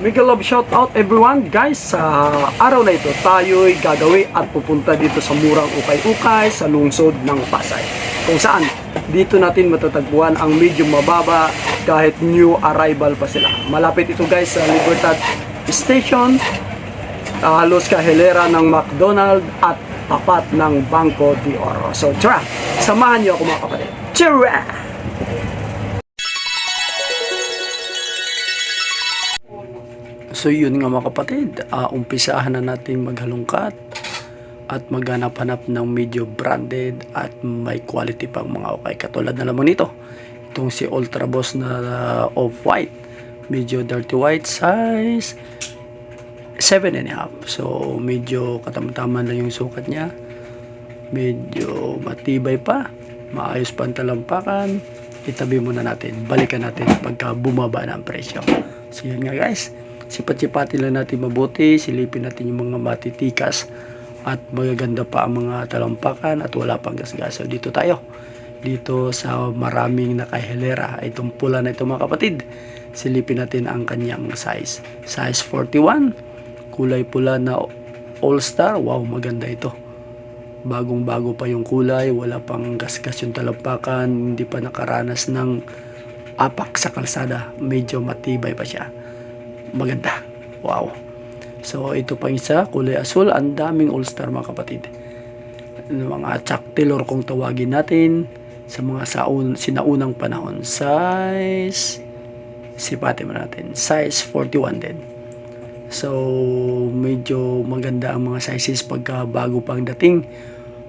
Mega love shout out everyone. Guys sa araw na ito tayo'y gagawin at pupunta dito sa murang ukay-ukay sa lungsod ng Pasay. Kung saan dito natin matatagpuan ang medyo mababa kahit new arrival pa sila. Malapit ito guys sa Libertad Station uh, halos kahilera ng McDonald at tapat ng Banco de Oro. So tara samahan niyo ako mga kapatid. Tara So yun nga mga kapatid, uh, umpisahan na natin maghalungkat at maghanap-hanap ng medyo branded at may quality pang mga okay. Katulad na lamang nito, itong si Ultra Boss na uh, off-white, medyo dirty white size, 7 and a half. So medyo katamtaman lang yung sukat niya. Medyo matibay pa, maayos pa ang talampakan. Itabi muna natin, balikan natin pagka bumaba na ang presyo. So yun nga guys, sipat-sipati lang natin mabuti, silipin natin yung mga matitikas at magaganda pa ang mga talampakan at wala pang gasgaso. Dito tayo, dito sa maraming nakahilera, itong pula na ito mga kapatid, silipin natin ang kanyang size. Size 41, kulay pula na all-star, wow maganda ito. Bagong bago pa yung kulay, wala pang gasgas yung talampakan, hindi pa nakaranas ng apak sa kalsada, medyo matibay pa siya maganda. Wow. So, ito pa isa, kulay asul. Ang daming all-star mga kapatid. Mga Chuck Taylor kung tawagin natin sa mga saun, sinaunang panahon. Size, sipatin mo natin. Size 41 din. So, medyo maganda ang mga sizes pagka bago pang dating.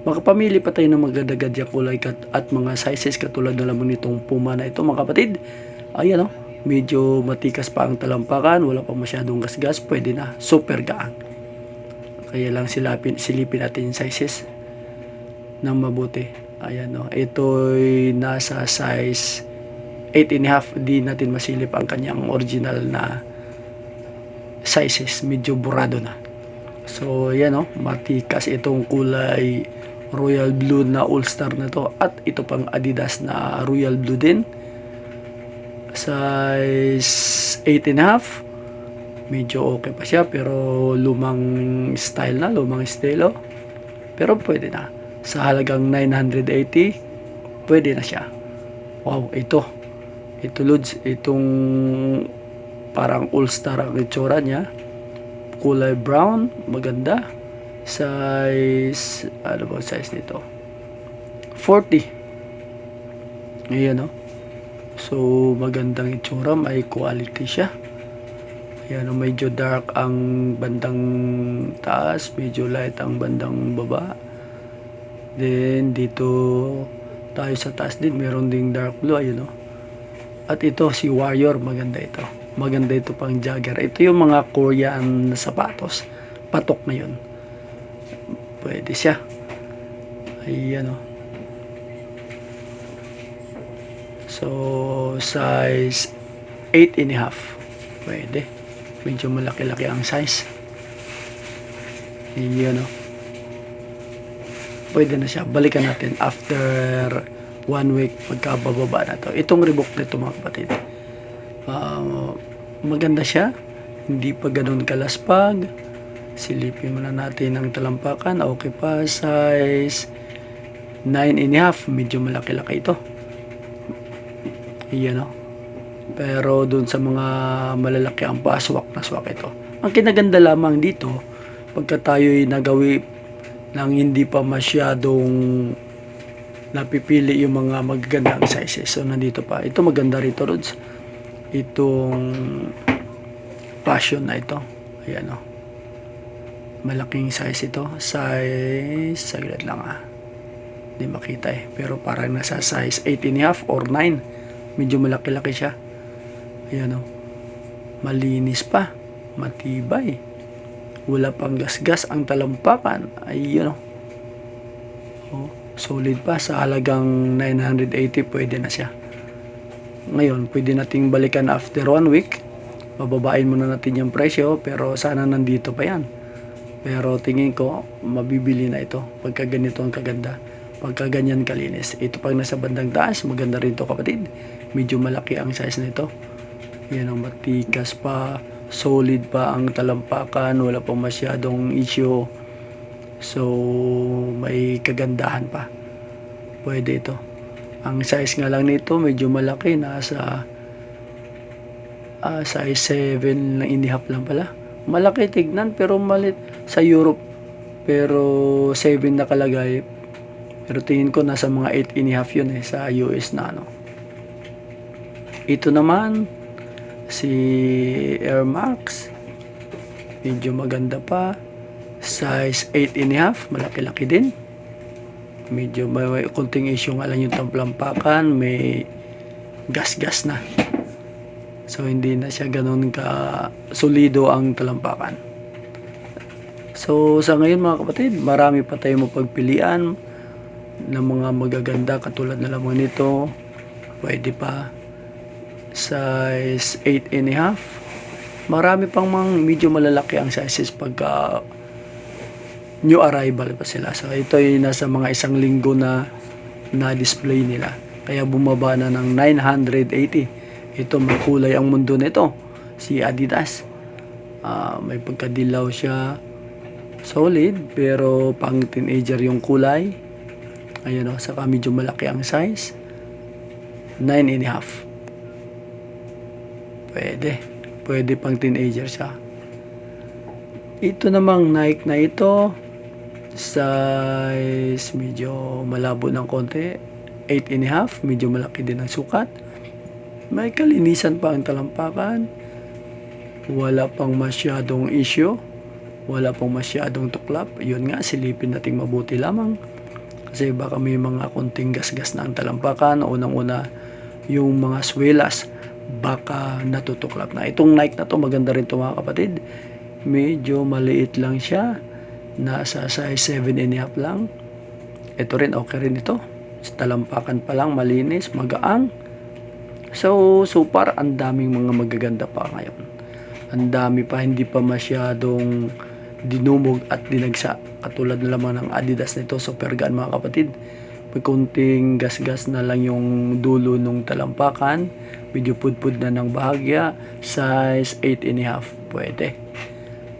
Makapamili pa tayo ng maganda-ganda kulay kat at mga sizes katulad na lamang nitong puma na ito mga kapatid. Ayan o, medyo matikas pa ang talampakan, wala pa masyadong gasgas, pwede na, super gaan. Kaya lang silapin, silipin natin yung sizes ng mabuti. Ayan no, ito'y nasa size 8 and a half, di natin masilip ang kanyang original na sizes, medyo burado na. So, yan no, matikas itong kulay royal blue na all-star na to. At ito pang Adidas na royal blue din size 8 and half. Medyo okay pa siya pero lumang style na lumang estilo. Pero pwede na. Sa halagang 980 pwede na siya. Wow ito. Ito Lods itong parang all star ang itsura niya. Kulay brown maganda. Size ano ba size nito? 40 ayan o So, magandang itsura, may quality siya. Ayan, medyo dark ang bandang taas, medyo light ang bandang baba. Then, dito tayo sa taas din, meron ding dark blue, ayun oh. At ito, si Warrior, maganda ito. Maganda ito pang jogger. Ito yung mga Korean sapatos. Patok na. Pwede siya. Ayan oh. So, size 8 and a half. Pwede. Medyo malaki-laki ang size. Yan o. Pwede na siya. Balikan natin after one week pagkabababa na to. Itong Reebok nito mga kapatid. Uh, maganda siya. Hindi pa ganun kalaspag. Silipin muna natin ang talampakan. Okay pa. Size 9 and a half. Medyo malaki-laki ito. Iyan o. Pero dun sa mga malalaki ang paswak na swak ito. Ang kinaganda lamang dito, pagka tayo'y nagawi ng hindi pa masyadong napipili yung mga magagandang sizes. So, nandito pa. Ito maganda rito, Rods. Itong passion na ito. Ayan o. Malaking size ito. Size, saglit lang ah. Hindi makita eh. Pero parang nasa size 8 and or 9 medyo malaki-laki siya. Ayan o malinis pa. Matibay. Wala pang gasgas ang talampakan. Ayun o oh, solid pa. Sa halagang 980 pwede na siya. Ngayon pwede nating balikan after one week. Bababain muna natin yung presyo pero sana nandito pa yan. Pero tingin ko mabibili na ito pagka ganito ang kaganda pagka ganyan kalinis. Ito pag nasa bandang taas, maganda rin to kapatid. Medyo malaki ang size nito. Yan ang matikas pa, solid pa ang talampakan, wala pang masyadong issue. So, may kagandahan pa. Pwede ito. Ang size nga lang nito, medyo malaki. Nasa ah, size 7 na inihap lang pala. Malaki tignan, pero malit sa Europe. Pero 7 nakalagay. Pero tingin ko nasa mga 8 inihap yun eh, sa US na ano. Ito naman, si Air Max. Medyo maganda pa. Size 8 and a half, malaki-laki din. Medyo may, may konting issue nga lang yung tamplampakan, may gas-gas na. So hindi na siya ganun ka solido ang talampakan. So sa ngayon mga kapatid, marami pa tayong mapagpilian ng mga magaganda katulad na lamang nito. Pwede pa size 8 and a half. Marami pang mga medyo malalaki ang sizes pagka new arrival pa sila. So ito ay nasa mga isang linggo na na-display nila. Kaya bumaba na ng 980. Ito may kulay ang mundo nito. Si Adidas. Ah, may pagkadilaw siya. Solid pero pang teenager yung kulay. Ayan o, saka medyo malaki ang size. 9 and a half. Pwede. Pwede pang teenager siya. Ito namang Nike na ito, size medyo malabo ng konti. 8 and a half, medyo malaki din ang sukat. May kalinisan pa ang talampakan. Wala pang masyadong issue. Wala pang masyadong tuklap. Yun nga, silipin nating mabuti lamang. Kasi baka may mga konting gas-gas na ang talampakan. Unang-una, yung mga swelas baka natutuklap na. Itong Nike na to maganda rin to mga kapatid. Medyo maliit lang siya. Nasa size 7 and a half lang. Ito rin okay rin ito. Sa talampakan pa lang malinis, magaang. So, so far ang daming mga magaganda pa ngayon. Ang dami pa hindi pa masyadong dinumog at dinagsa. Katulad na lamang ng Adidas nito, super gaan mga kapatid. May kunting gas-gas na lang yung dulo ng talampakan. Medyo pudpud na ng bahagya. Size 8 and a half. Pwede.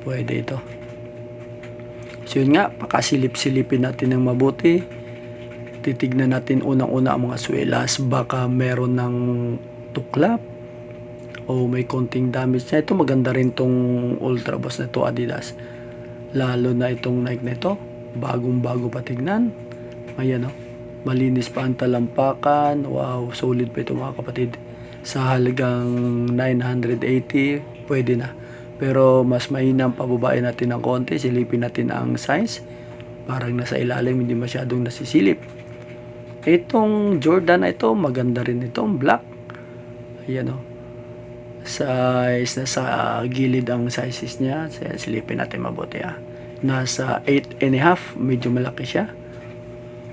Pwede ito. So yun nga, pakasilip-silipin natin ng mabuti. Titignan natin unang-una ang mga swelas. Baka meron ng tuklap o may konting damage na. Ito maganda rin tong Ultra Boss na to Adidas. Lalo na itong Nike na ito. Bagong-bago pa tignan. Ayan o. Malinis pa ang talampakan. Wow, solid pa ito mga kapatid. Sa halagang 980, pwede na. Pero mas mainam pababain natin ng konti. Silipin natin ang size. Parang nasa ilalim, hindi masyadong nasisilip. Itong Jordan na ito, maganda rin itong black. Ayan o. Size, nasa gilid ang sizes niya. Silipin natin mabuti ah. Nasa 8 and a half, medyo malaki siya.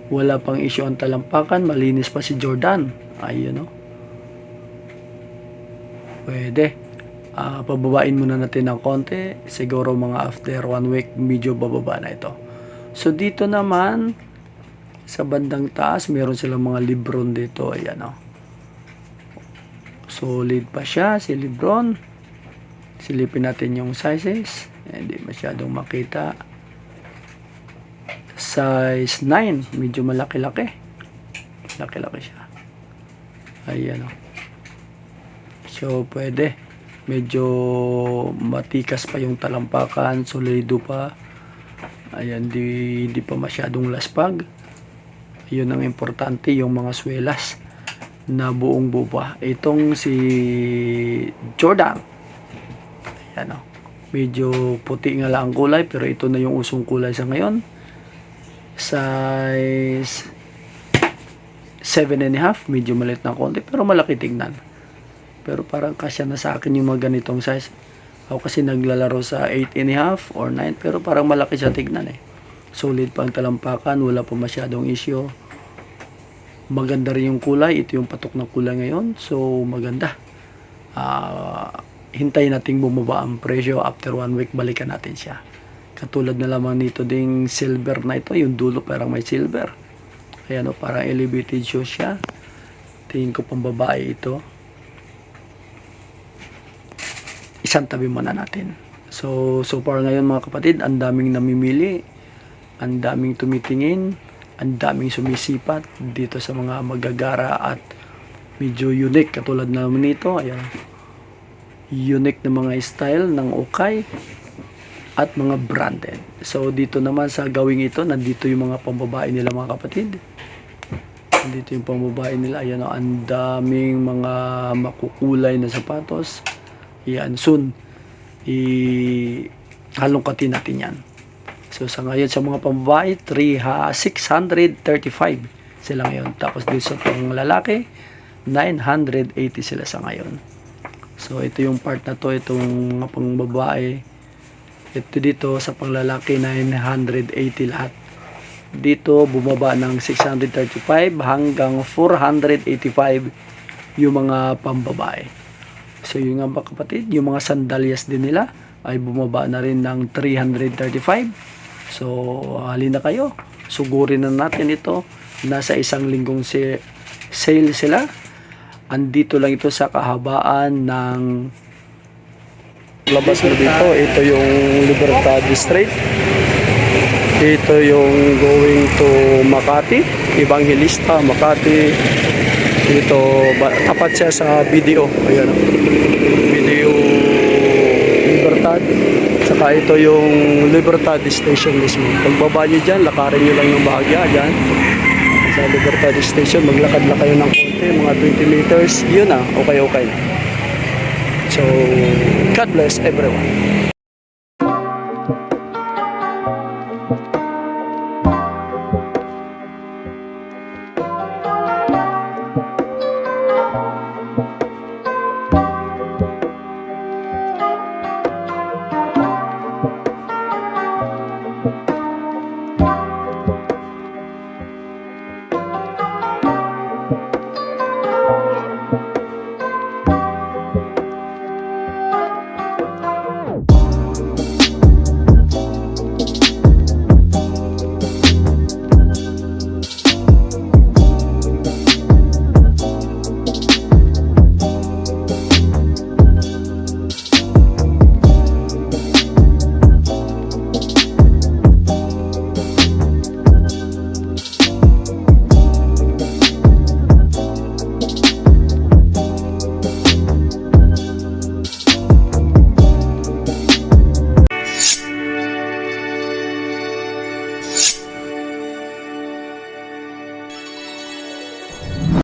Wala pang issue ang talampakan, malinis pa si Jordan. Ayun o. Pwede. Ah, pababain muna natin ng konti. Siguro mga after one week, medyo bababa na ito. So dito naman, sa bandang taas, meron silang mga libron dito. Ayan o. Solid pa siya, si libron. Silipin natin yung sizes. Hindi masyadong makita. Size 9. Medyo malaki-laki. Laki-laki siya. Ayan o. So, pwede. Medyo matikas pa yung talampakan. Solido pa. Ayan, di, di pa masyadong laspag. Yun ang importante, yung mga swelas na buong buba. Itong si Jordan. Ayan o. Medyo puti nga lang ang kulay, pero ito na yung usong kulay sa ngayon. Size 7 and a half, medyo maliit na konti, pero malaki tignan. Pero parang kasya na sa akin yung mga ganitong size. Ako kasi naglalaro sa 8 and a half or 9, pero parang malaki siya tignan eh. Solid pang talampakan, wala pa masyadong issue. Maganda rin yung kulay, ito yung patok ng kulay ngayon, so maganda. Ah, hintayin nating bumaba ang presyo after one week balikan natin siya. Katulad na lamang nito ding silver na ito, yung dulo parang may silver. Ayan o, parang elevated shoes siya. Tingin ko pang babae ito. isang tabi muna natin. So, so far ngayon mga kapatid, ang daming namimili, ang daming tumitingin, ang daming sumisipat dito sa mga magagara at medyo unique katulad naman nito. Ayan. Unique na mga style ng okay at mga branded. So dito naman sa gawing ito, nandito yung mga pambabae nila mga kapatid. Nandito yung pambabae nila. Ayan, oh, ang daming mga makukulay na sapatos. Yan, soon, i halongkatin natin yan. So sa ngayon sa mga pambabae, 3 ha, 635 sila ngayon. Tapos dito sa pang lalaki, 980 sila sa ngayon. So ito yung part na to, itong mga pang babae. Ito dito sa panglalaki 980 lahat. Dito bumaba ng 635 hanggang 485 yung mga pambabae. So yung nga ba kapatid, yung mga sandalyas din nila ay bumaba na rin ng 335. So halina kayo, sugurin na natin ito. Nasa isang linggong sale sila. Andito lang ito sa kahabaan ng labas mo dito. Ito yung Libertad District. Ito yung going to Makati, Evangelista, Makati. Ito, tapat siya sa video. Ayan. Video Libertad. Saka ito yung Libertad Station mismo. Pagbaba nyo dyan, lakarin nyo lang ng bahagya dyan. Sa Libertad Station, maglakad lang kayo ng konti, mga 20 meters. Yun na, okay okay na. So, God bless everyone.